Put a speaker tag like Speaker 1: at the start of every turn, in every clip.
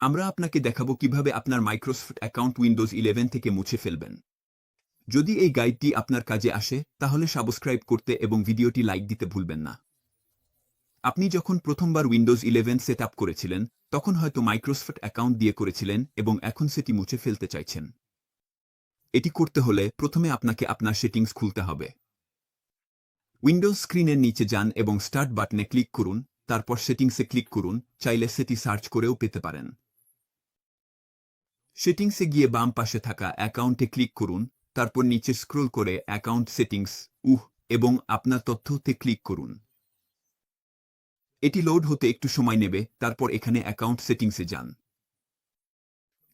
Speaker 1: আমরা আপনাকে দেখাবো কীভাবে আপনার মাইক্রোসফট অ্যাকাউন্ট উইন্ডোজ ইলেভেন থেকে মুছে ফেলবেন। যদি এই গাইডটি আপনার কাজে আসে, তাহলে সাবস্ক্রাইব করতে এবং ভিডিওটি লাইক দিতে ভুলবেন না। আপনি যখন প্রথমবার উইন্ডোজ ইলেভেন সেট করেছিলেন, তখন হয়তো মাইক্রোসফট অ্যাকাউন্ট দিয়ে করেছিলেন এবং এখন সেটি মুছে ফেলতে চাইছেন। এটি করতে হলে প্রথমে আপনাকে আপনার সেটিংস খুলতে হবে। উইন্ডোজ স্ক্রিনের নিচে যান এবং স্টার্ট বাটনে ক্লিক করুন, তারপর সেটিংসে ক্লিক করুন, চাইলে সেটি সার্চ করেও পেতে পারেন। সেটিংসে গিয়ে বাম পাশে থাকা অ্যাকাউন্টে ক্লিক করুন, তারপর নিচে স্ক্রোল করে অ্যাকাউন্ট সেটিংস, উহ, এবং আপনার তথ্যতে ক্লিক করুন। এটি লোড হতে একটু সময় নেবে, তারপর এখানে অ্যাকাউন্ট সেটিংসে যান।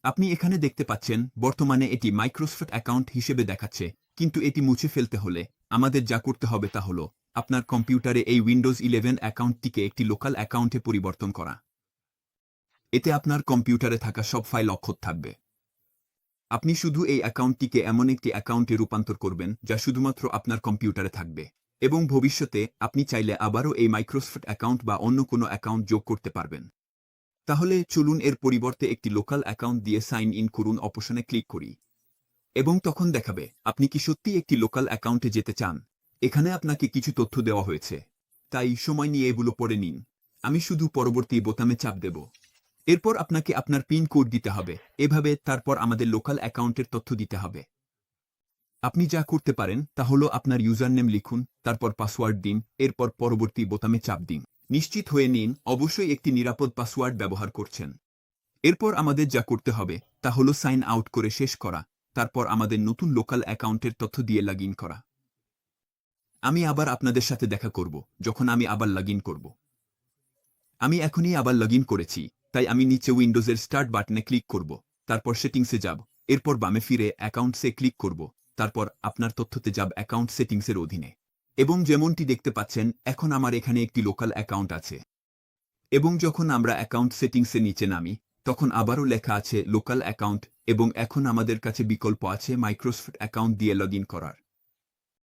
Speaker 1: আপনি এখানে দেখতে পাচ্ছেন, বর্তমানে এটি মাইক্রোসফট অ্যাকাউন্ট হিসেবে দেখাচ্ছে, কিন্তু এটি মুছে ফেলতে হলে আমাদের যা করতে হবে তা হল, আপনার কম্পিউটারে এই উইন্ডোজ ইলেভেন অ্যাকাউন্টটিকে একটি লোকাল অ্যাকাউন্টে পরিবর্তন করা। এতে আপনার কম্পিউটারে থাকা সব ফাইল অক্ষত থাকবে। আপনি শুধু এই অ্যাকাউন্টটিকে এমন একটি অ্যাকাউন্টে রূপান্তর করবেন, যা শুধুমাত্র আপনার কম্পিউটারে থাকবে। এবং ভবিষ্যতে আপনি চাইলে আবারও এই মাইক্রোসফট অ্যাকাউন্ট বা অন্য কোনো অ্যাকাউন্ট যোগ করতে পারবেন। তাহলে চলুন এর পরিবর্তে একটি লোকাল অ্যাকাউন্ট দিয়ে সাইন ইন করুন অপশনে ক্লিক করি। এবং তখন দেখাবে, আপনি কি সত্যি একটি লোকাল অ্যাকাউন্টে যেতে চান? এখানে আপনাকে কিছু তথ্য দেওয়া হয়েছে। তাই সময় নিয়ে এগুলো পড়ে নিন। আমি শুধু পরবর্তী বোতামে চাপ দেব। এরপর আপনাকে আপনার পিন কোড দিতে হবে। এভাবে তারপর আমাদের লোকাল অ্যাকাউন্টের তথ্য দিতে হবে। আপনি যা করতে পারেন তা হল আপনার ইউজার নেম লিখুন, তারপর পাসওয়ার্ড দিন, এরপর পরবর্তী বোতামে চাপ দিন। নিশ্চিত হয়ে নিন, অবশ্যই একটি নিরাপদ পাসওয়ার্ড ব্যবহার করছেন। এরপর আমাদের যা করতে হবে তা হল সাইন আউট করে শেষ করা, তারপর আমাদের নতুন লোকাল অ্যাকাউন্টের তথ্য দিয়ে লগ করা। আমি আবার আপনাদের সাথে দেখা করব, যখন আমি আবার লগ করব। আমি এখনই আবার লগ করেছি। তাই আমি নিচে উইন্ডোজের স্টার্ট বাটনে ক্লিক করব, তারপর সেটিংসে যাব, এরপর বামে ফিরে অ্যাকাউন্টসে ক্লিক করব, তারপর আপনার তথ্যতে যাব অ্যাকাউন্ট সেটিংসের অধীনে। এবং যেমনটি দেখতে পাচ্ছেন, এখন আমার এখানে একটি লোকাল অ্যাকাউন্ট আছে। এবং যখন আমরা অ্যাকাউন্ট সেটিংসে নিচে নামি, তখন আবারও লেখা আছে লোকাল অ্যাকাউন্ট এবং এখন আমাদের কাছে বিকল্প আছে মাইক্রোসফট অ্যাকাউন্ট দিয়ে লগ করার।